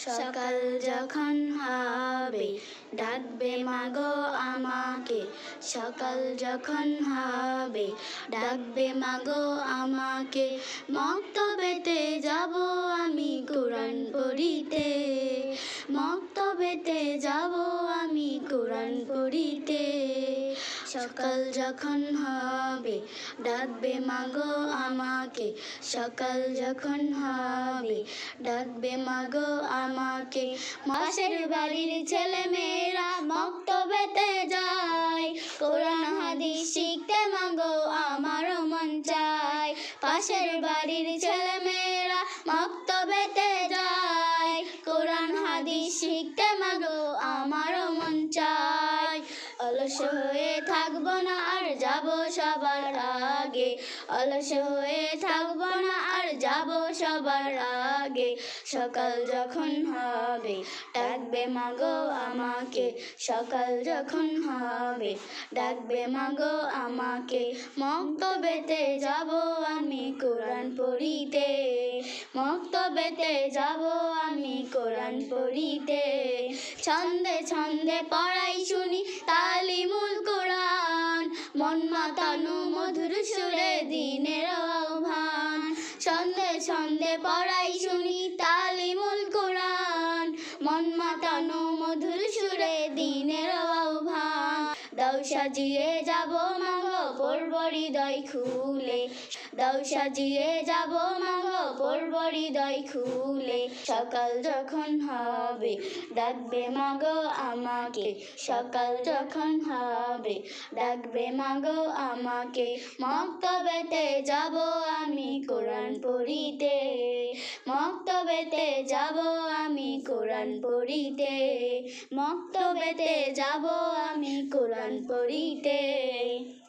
সকাল যখন হবে, ডাকবে মাগো আমাকে। সকাল যখন হবে, ডাকবে মাগো আমাকে। মক্তবেতে যাব আমি কোরআন পড়িতে। মক্তবেতে যাব আমি কোরআন পড়িতে। সকাল যখন হবে, ডাকবে মাগো আমাকে। সকাল যখন হবে, ডাকবে মাগো আমাকে। মাসের বাড়ির ছেলে মেয়েরা মক্তবেতে যায়। কোরআন, হাদিস শিখতে মাগো আমারও মন চায়। পাশের বাড়ির ছেলে মেয়েরা মক্তবেতে যায়। কোরআন, হাদিস শিখতে মাগো অলস হয়ে থাকব না আর যাব সবার আগে। অলস হয়ে থাকব না আর যাব সবার আগে। সকাল যখন হবে, ডাকবে মাগো আমাকে। সকাল যখন হবে, ডাকবে মাগো আমাকে। মক্তবেতে যাব আমি কোরআন পড়িতে। মক্তবেতে যাব আমি কোরআন পড়িতে। ছন্দে ছন্দে পড়াই শুনি মন মধুর সুরে দিনের আহ্বান। ছন্দে ছন্দে পড়াই শুনি মন মধুর সুরে দিনের আহ্বান। দাও সাজিয়ে যাব মাগো পড়ব হৃদয় খুলে। দাও সাজিয়ে যাব মাগো পড়ব হৃদয় খুলে। সকাল যখন হবে, ডাকবে মাগো আমাকে। সকাল যখন হবে, ডাকবে মাগো আমাকে। মক্তবেতে যাব আমি কোরআন পড়িতে। মক্তবেতে যাব কোরআন পড়িতে মক্তবেতে যাব আমি কোরআন পড়িতে।